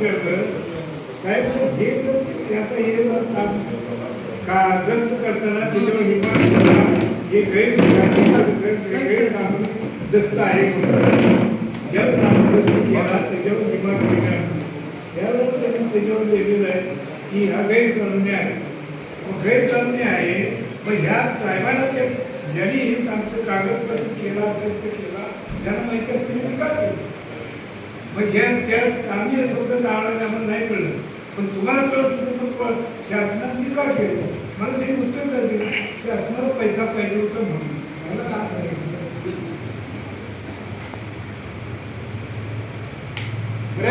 विचारलं साहेब हे जर त्याचा हे का गस्त करताना त्याच्यावर निर्माण करा, हे गैर दस्त आहे म्हणून. ज्या ग्रामदस्त केला त्याच्यावर निर्माण केला. त्यावेळेला त्यांनी त्याच्यावर लिहिलेलं आहे की हा गैरकानुनी आहे. मग गैरकानुनी आहे मग ह्या साहेबांना ते ज्यांनी आमचं कागदपत्र केला दस्त केला त्यांना माहिती असते तुम्ही का केलं? मग या त्या आम्ही स्वतः जाणार आम्हाला नाही कळलं. पण तुम्हाला कळत होतं पण शासनाने का केलं? मला ते उत्तर दिलं? शासनाला पैसा पाहिजे होता म्हणून. मला का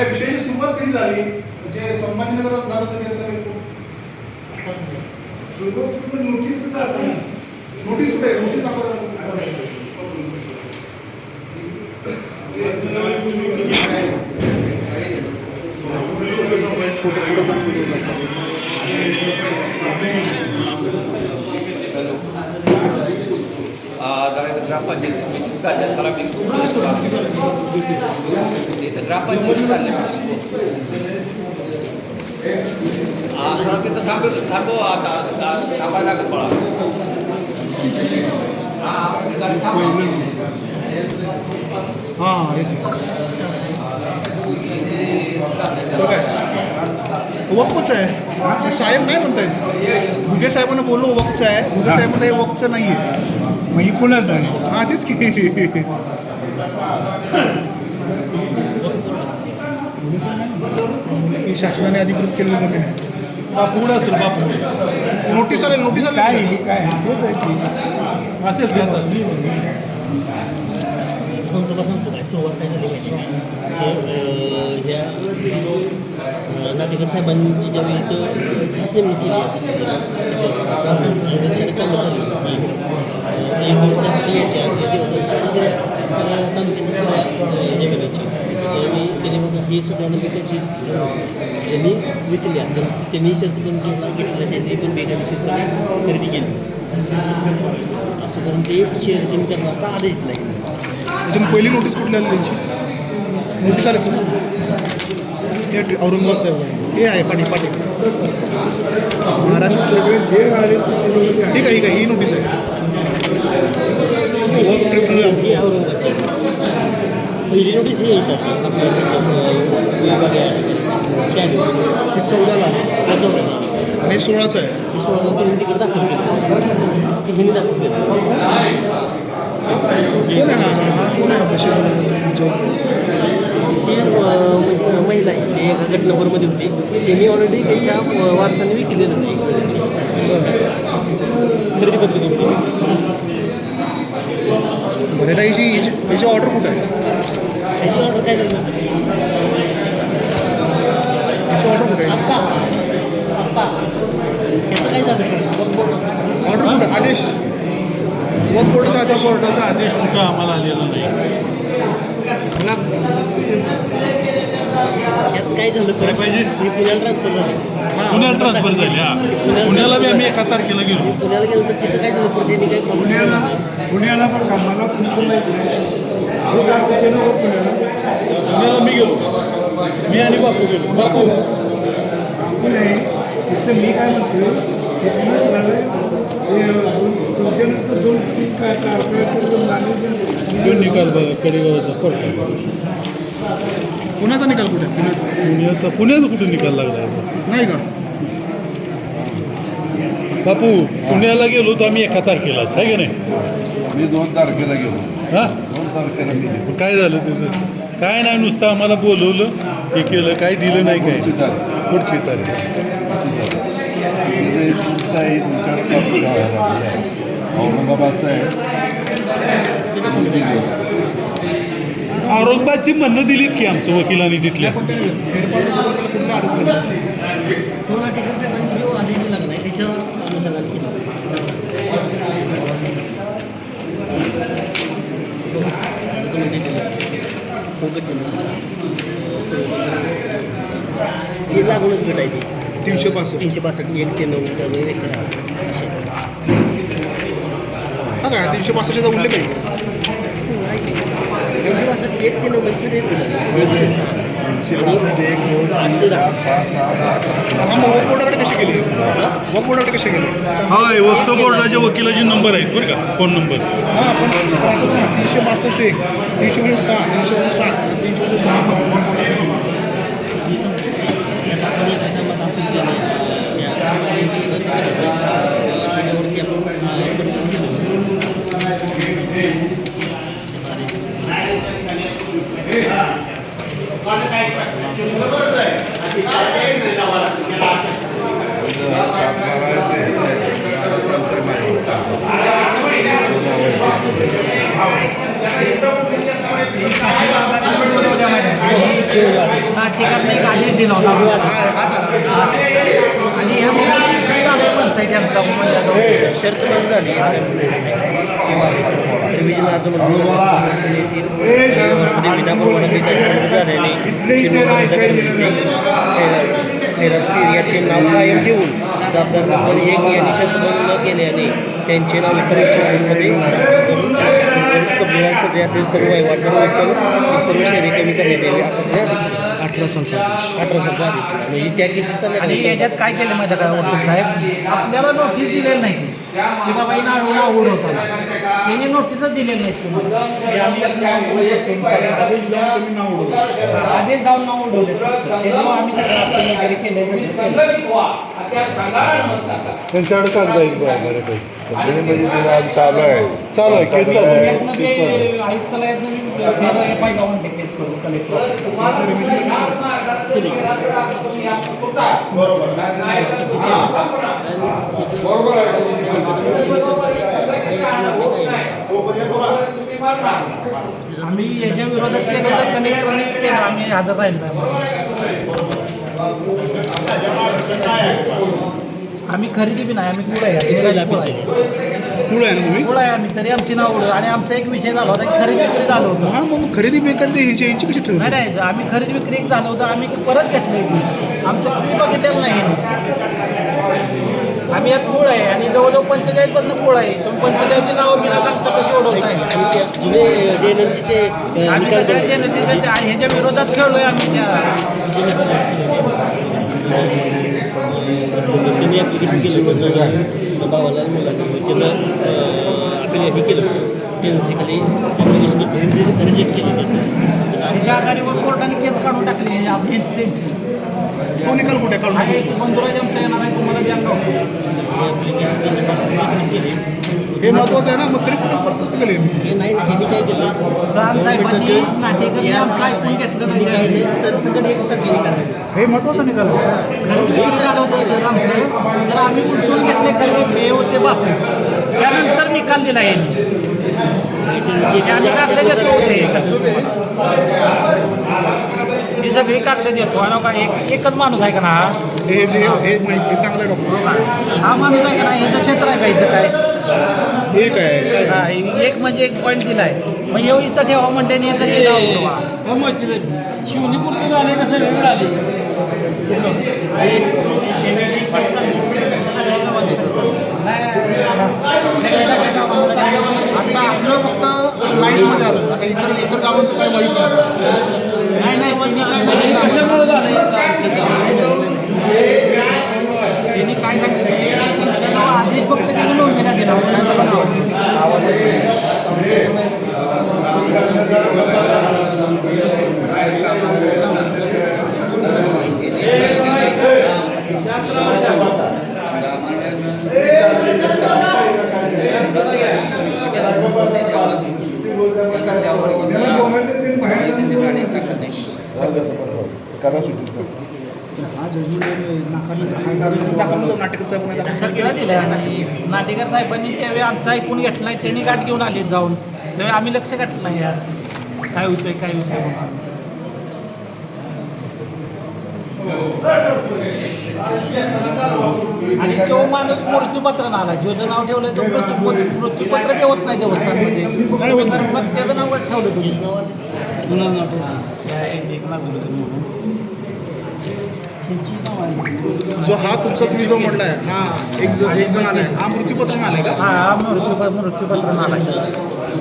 विषयाची सुरुवात कधी झाली? म्हणजे संभाजीनगरात झालं तरी आता नोटीस सुद्धा आता नाही. नोटीस कुठे? आहे? नोटीस आपण जरा इथं ग्रामपंचायत मीटिंग चालल्या चला मी इथं ग्रामपंचायत चालल्या हा जरा तिथं थांबव थांबव आता आता थांबायला लागेल मला हा तिथं थांबव. हां येस येस तो काय वक्फच आहे. साहेब नाही म्हणतायत. भुगे साहेबांना बोललो वक्फचं आहे. भुगे साहेब म्हणताय वक्फचं नाही आहे मग ही कुणाच आहे. हां तेच की. ही शासनाने अधिकृत केलेली जमीन आहे. पूर्ण असेल बापू नोटीस आले नोटीस काय आले हे काय आहे? तेच आहे की. असेल त्यात असली तसं तुला सांगतो काय सुरुवात काय झाली माहिती आहे का? हे, अं, ह्या नाटेकर साहेबांची ज्यावेळी इथं खास नेमणूक केली असेल त्यांच्याकडे कामं चालू होती. ते एक दिवस त्यासाठी यायचे आणि दिवसांची सगळ्या सगळ्या तालुक्यातल्या सगळ्या जमिनीची आणि त्याने मग हे सगळ्यांना विकायची ज्यांनी विकल्या त्यां- त्यांनी शर्त पण घेतला घेतला त्यांनी पण बेकायदेशीरपणे खरेदी केली. असं करून ते शेअर कमी करणं असा आदेश नाही त्याच्यानं पहिली नोटीस कुठली आली त्यांची? नोटीस आली सर हे ट- औरंगाबाद साहेब आहे हे आहे. पाटील पाटील महाराष्ट्र ते. ठीक आहे ठीक आहे. ही नोटीस आहे वर्क ही पहिली नोटीस चौदाला. आणि सोळाचं आहे. ही सोळा त्यांनी तिकडे दाखल केली. ती कोण आहे हा? कोण आहे बशीर जैन? ही अं, म्हणजे महिला गट नंबरमध्ये होती. त्यांनी ऑलरेडी त्यांच्या वारसाने विकलेलं आहे एक जणांची खरेदी पत्र केली बरं आता याची याची याची ऑर्डर कुठं आहे? त्याची ऑर्डर काय? याची ऑर्डर कुठं आहे? याचं काय झालं? ऑर्डर कुठं? आदेश. वर्क बोर्डाचा आदेश. कोर्टाचा आदेश कुठं आम्हाला आलेला नाही. यात काय झालं काय पाहिजे? मी पुण्याला ट्रान्सफर झाले पुण्याला ट्रान्सफर झाली हा पुण्याला बी आम्ही एका तारखेला गेलो पुण्याला गेलो तर तिथं काय झालं काय पुण्याला पुण्याला पण का मला तुमचं माहिती नाही अहो, दाखवते नको पुण्याला पुण्याला मी गेलो मी आणि बापू गेलो बापू आपण नाही तिथं मी काय म्हणतो तिथनं ते तुमच्यानंतर दोन तीन काय तारखेला मॅनेजर तो निकाल बघा कडेगावचा कोर्टाचा पुण्याचा निकाल कुठे? पुण्याचा. पुण्याचा पुण्याचा कुठे निकाल लागला आहे नाही का? बापू पुण्याला गेलो तर आम्ही एका तारखेलाच आहे की नाही? मी दोन तारखेला गेलो. हा? दोन तारखेला मी गेलो. काय झालं तुझं काय नाही नुसतं आम्हाला बोलवलं हे केलं काय दिलं नाही काय? पुढची तारीख. पुढची तारीख. तुमचं आहे तुमच्याकडे आहे. औरंगाबादचं आहे. तुम्ही. औरंगाबादची म्हणणं दिलीत की आमचं वकिलांनी तिथल्या लागूनच भेटायची तीनशे पासष्ट तीनशे पासष्ट एक ते नऊ त्यामुळे एक ते दहा. असे. का तीनशे पासष्टचा उल्लेख आहे तीनशे पासष्ट एक ते म्हणजे सगळेच मिळाले. एक दोन तीन चार पाच सहा सात आठ हा मग वक बोर्डाकडे कसे गेले वक बोर्डाकडे कसे गेले होय वक्त बोर्डाच्या वकिलाचे नंबर आहेत बरं का फोन नंबर हा तीनशे बासष्ट एक तीनशे म्हणजे सहा तीनशे म्हणजे साठ तीनशे म्हणजे दहा पण वक बोर्डाकडे गेले. आपण एखादा मत आपण केलं त्या त्याच्यावरती आपण अं, परिवर्तन केलं. सात बारा आहे ते ह्याचे चालतं आहे माझ्याकडे नाट्यकारने एक आदेश दिला होता आणि ह्या मुलांनी काय झालं म्हणताय त्यांचा म्हणजे शर्त बंद झाली रिव्हिजन याचे नाव कायम ठेवून जबाबदार नंबर एक यांनी शर्तबंद न केल्याने त्यांचे नाव इतर व्यक्तींमध्ये कब्जेदार सगळे असे सर्व वहिवाट करून सर्व शहरी कमी करण्यात यावे असं ते अठरा सालचा आदेश. अठरा सालचा आदेश दिला. म्हणजे त्या केसेसचा आणि याच्यात काय केलं माहिती आहे का वकील साहेब? आपल्याला नोटीस दिलेली नाही. की बाबा ही नाव आवड होता त्यांनी नोटीसच दिलेली नाही तुम्हाला. की आम्ही एक नाव उडवतो. आदेश जाऊन नाव उडवले आम्ही तक्रार केली वगैरे केले त्यांच्याकडे कागद आहेत बऱ्यापैकी. सगळे म्हणजे आज चालू आहे. चालू केस चालू आम्ही याच्या विरोधात केलं तर केलं आम्ही हजर राहिलो. नाही आम्ही खरेदी बी नाही आम्ही कुठं आहे? कुठं आहे? पुढं आहे? ना तुम्ही? कुठं आहे आम्ही? तरी आमची नाव उडव आणि आमचा एक विषय झाला होता की खरेदी विक्री झालं होतं. हा मग खरेदी बेकार ते ह्याची यांची कशी ठरवली? नाही नाही आम्ही खरेदी विक्री एक झालं होतं आम्ही परत घेतली ती. आमचं कुणी बघितलेलं नाही. आम्ही यात मूळ आहे आणि जवळजवळ पंचेचाळीस मधनं मूळ आहे. तुम्ही पंचेचाळीसची नावं मी सांगतो कशी ओढवताय आणि त्या जुने डी एन एन सीचे आम्ही सगळ्या ते- ह्याच्या विरोधात खेळलोय आम्ही त्या. त्यांनी ॲप्लिकेशन केलं होतं. भावाला मुलांना त्यानं आपण हे केलं टेन्सीखाली ॲप्लिकेशन केलं रिजेक्ट केलं त्याचं ह्याच्या आधारीवर कोर्टाने केस काढून टाकली आहे. त्यांची. तो निकाल कुठे काढून आहे बंधुराज आमच्या येणार आहे तुम्हाला द्या ॲप्लिकेशन हे महत्वाचं आहे ना मग तरी कसं हे नाही ना ह्यांनी काय केलं नाही हे महत्त्वाचा निकाल तर आम्ही उलटून घेतले खरेदी हे होते बाकी त्यानंतर निकाल दिला यांनी. हे कागद देतो होते. ही सगळी कागद देतो आणि का एक एकच माणूस आहे का ना? हा? हे जे हे माहिती हे चांगलं डॉक्टर. हा माणूस आहे का ना? याचं क्षेत्र आहे का इथं काय? हे काय आहे? हा, एक म्हणजे एक पॉईंट दिलाय मग येऊ इथं ठेवा म्हणते आणि याचं ते नाव उडवा. का आता आपलं फक्त लाईनमध्ये आलं. आता इतर इतर गावांचं काय माहीत नाही. नाही काय कशामुळे त्यांनी काय सांगितलं? त्यांच्या आदेश फक्त त्यांनी नोंदीला दिला. करा सुटी हा जजमेंट नाकारलं नाटेकर साहेब नाही दाखवलं सगळं दिलं आणि नाटेकर साहेबांनी त्यावेळी आमचं ऐकून घेतलंय त्यांनी गाठ घेऊन आले जाऊन. त्यावेळी आम्ही लक्ष घातलं नाही. यार काय होतंय काय होतंय. आणि तो माणूस मृत्यूपत्र आला ज्योचं नाव ठेवलं तो मृत्यूपत्र मृत्यूपत्र बी होत नाही देवस्थानमध्ये. मग त्याचं नाव ठेवलं तुम्ही एकनाथ गुरुजी म्हणून. त्यांची नाव आहे जो हा तुमचा तुम्ही जो म्हणलाय हा एक जण एक जण आलाय. हा मृत्यूपत्र आलाय का? हा मृत्यू मृत्यूपत्र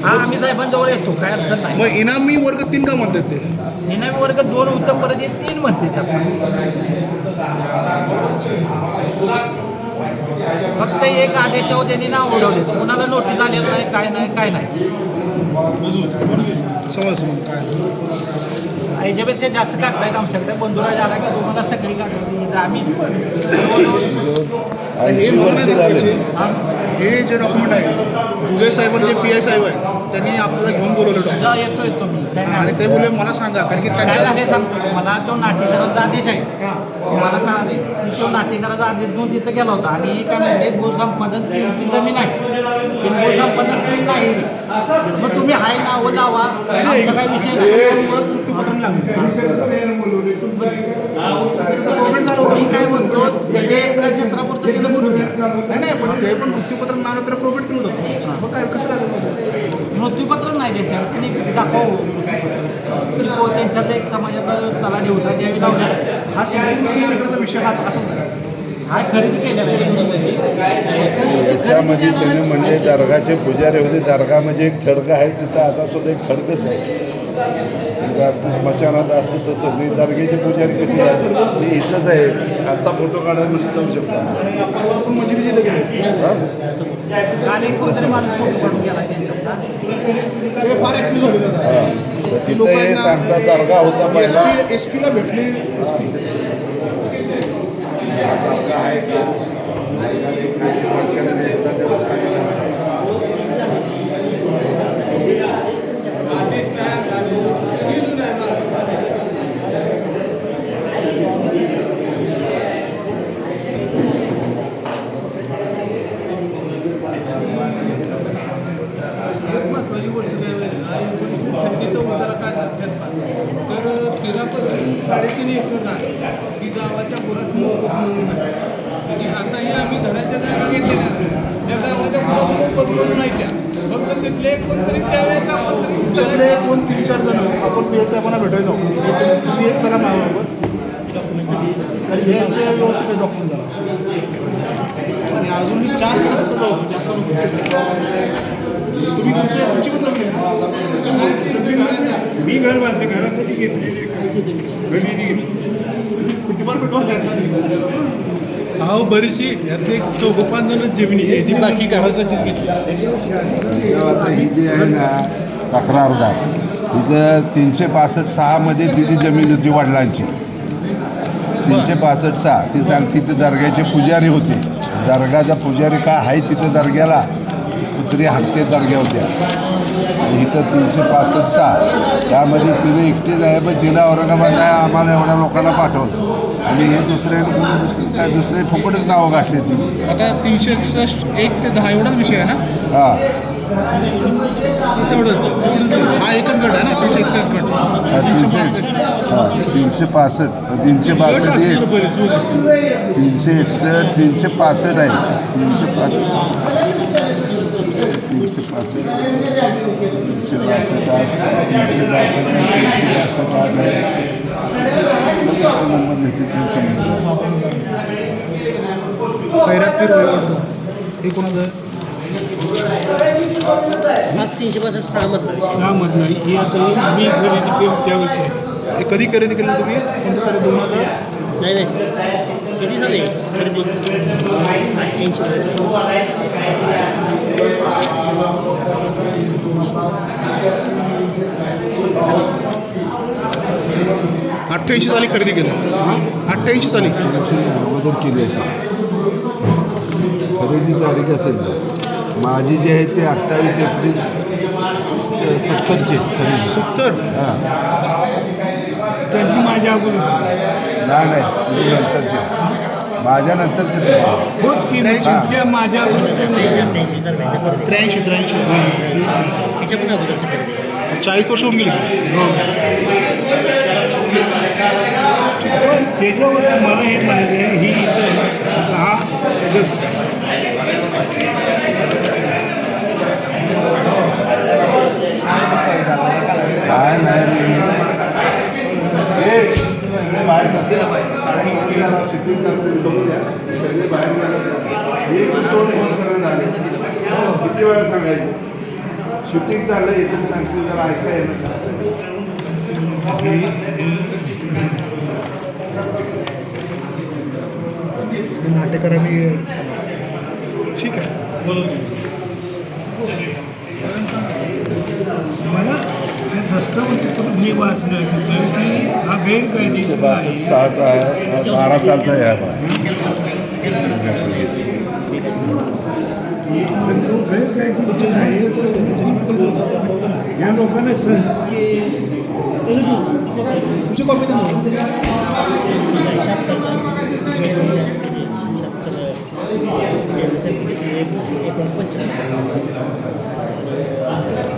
हा आम्ही साहेबांजवळ येतो काय अडचण नाही. मग इनामी वर्ग तीन का म्हणतात ते? निनामी वर्ग दोन उत्तम परत तीन म्हणते फक्त एक आदेशावर त्यांनी नाव उडवले. कोणाला नोटीस आलेलं नाही काय नाही काय नाही. समज समज काय? याच्यापेक्षा जास्त कागद आहेत आमच्याकडे. बंधुराज आला की तुम्हाला सगळी कागद आम्ही हे झाले. हे? जे डॉक्युमेंट आहे दुगे साहेबांचे पी आय साहेब आहेत त्यांनी आपल्याला घेऊन बोलवलं जा येतो येतो मी. आणि ते बोलले मला सांगा. कारण की झाले त्यांच्या मला तो नाटेकरांचा आदेश आहे. मला कळाले की तो नाटेकराचा आदेश घेऊन तिथं गेला होता. आणि काय म्हणते भूसंपादन तीनची जमीन आहे. भूसंपादन तीन नाही मग तुम्ही हाय नाव लावा. आमचा काय विषय नाही. नाही नाही पण ते पण मृत्यूपत्र नाव त्याला प्रोव्हाइड केलं होतं. मग काय कसं लागलं मृत्यूपत्र नाही त्याच्यावर. त्यांनी दाखव की तो त्यांच्यात एक समाजाचा तलाठी होता द्यावी लावला हा सगळ्याचा विषय हाच आहे हा खरेदी केलेला आहे. त्याच्यामध्ये त्याने म्हणले दर्गाचे पुजारी होते. दर्गा म्हणजे एक थडगं आहे तिथं आता सुद्धा एक थडगंच आहे. जास्त स्मशानात असतं तसं. नाही दर्ग्याचे पुजारी कसे जातात? ते इथंच आहे. आता फोटो काढायला म्हणजे जाऊ शकतो. तर तिथं हे सांगता दर्गा होता पहिला. एसपी एस पीला भेटले एस पी दर्गा आहे का वर्षाने एकदा तेवढं काढलं. एक महत्त्वाची गोष्ट काय माहिती का एकोणीसशे छत्तीसचा उतारा काढला फेरफार तर तिलापासून साडेतीन एकर ना ही गावाच्या पुरास मोफत म्हणून आहे म्हणजे आताही आम्ही घराच्या जागा घेतलेल्या त्या गावाच्या पुरास मोफत म्हणून नाही त्या फक्त तिथले कोणतरी त्यावेळेस आपण तरी तुमच्यातले कोण तीन चार जण आपण पी एस साहेबांना भेटायला जाऊ हे तुम्ही- तुम्ही एक चला माझ्याबरोबर व्यवस्थित डॉक्युमेंट झाला. आणि अजून मी चार जाऊ. जास्त. तुम्ही तुमचे तुमची पण जमीन? मी घर बांधले घरासाठी घेतली. अहो बरीचशी यातले एक चौघ पाच जण आहे ती बाकी घरासाठीच घेतली. आता ही जी आहे ना तक्रारदार तिचं तीनशे पासष्ट सहामध्ये तिची जमीन होती वडिलांची तीनशे पासष्ट सहा ती सांगते तिथे दर्ग्याचे पुजारी होते. दर्गाचा पुजारी का आहे तिथं दर्ग्याला? पुत्री हत्ते दर्ग्या होत्या. इथं तीनशे पासष्ट सहा त्यामध्ये तिने एकटीच आहे पण तिनं औरंगाबादला आम्हाला एवढ्या लोकांना पाठवलं. आणि हे दुसरे काय दुसरे फुकटच नावं गाठले ती. आता तीनशे एकसष्ट एक ते दहा एवढाच विषय आहे ना? हां. तेवढंच. हा एकच गट आहे ना? तीनशे एकसष्ट गट. तीनशे पासष्ट. तीनशे पासष्ट. तीनशे पासष्ट एक. तीनशे एकसष्ट तीनशे पासष्ट आहे. तीनशे पासष्ट. तीनशे पासष्ट. तीनशे बासष्ट आठ. तीनशे बासष्ट तीनशे बासष्ट आठ आहे. नंबर समजा खैरात हे? आज तीनशे पासष्ट सहा मधला सहमत नाही. ही आता मी खरेदी केली त्यावेळेस आहे. हे कधी खरेदी केलं तुम्ही? कोणत्या साली? दोन हजार? नाही नाही. किती झाले? खरेदी? ऐंशी अठ्ठ्याऐंशी साली खरेदी केलं. अठ्ठ्याऐंशी साली. अगोदर केली असेल खरेदी तारीख असेल. माझी जी आहे ते अठ्ठावीस एप्रिल सत्तरची खरेदी. सत्तर? हां. त्यांची माझ्या अगोदर. नाही नाही नंतरचे. माझ्या नंतरचे. होच की माझ्या अगोदर त्र्याऐंशी त्र्याऐंशी. त्याच्या पण अगोदरची चाळीस वर्ष होऊन गेली. त्याच्यावर मला हे म्हणायचं आहे ही हा काय नाही सगळे बाहेर जा. शिफ्टिंग करते बघू द्या. सगळे बाहेर गेले. एक दोन फोन झाले किती वेळा सांगायचं शूटिंग झालं इथं सांगते जरा ऐका येणं नाटेकरांनी ठीक आहे बोल मला मी वाचलं की हा गैरकायदेशीर बासष्ट आहे. सहाचा आहे बारा सालचा आहे हा पण तो गैरकायदेशीर आहे या लोकांना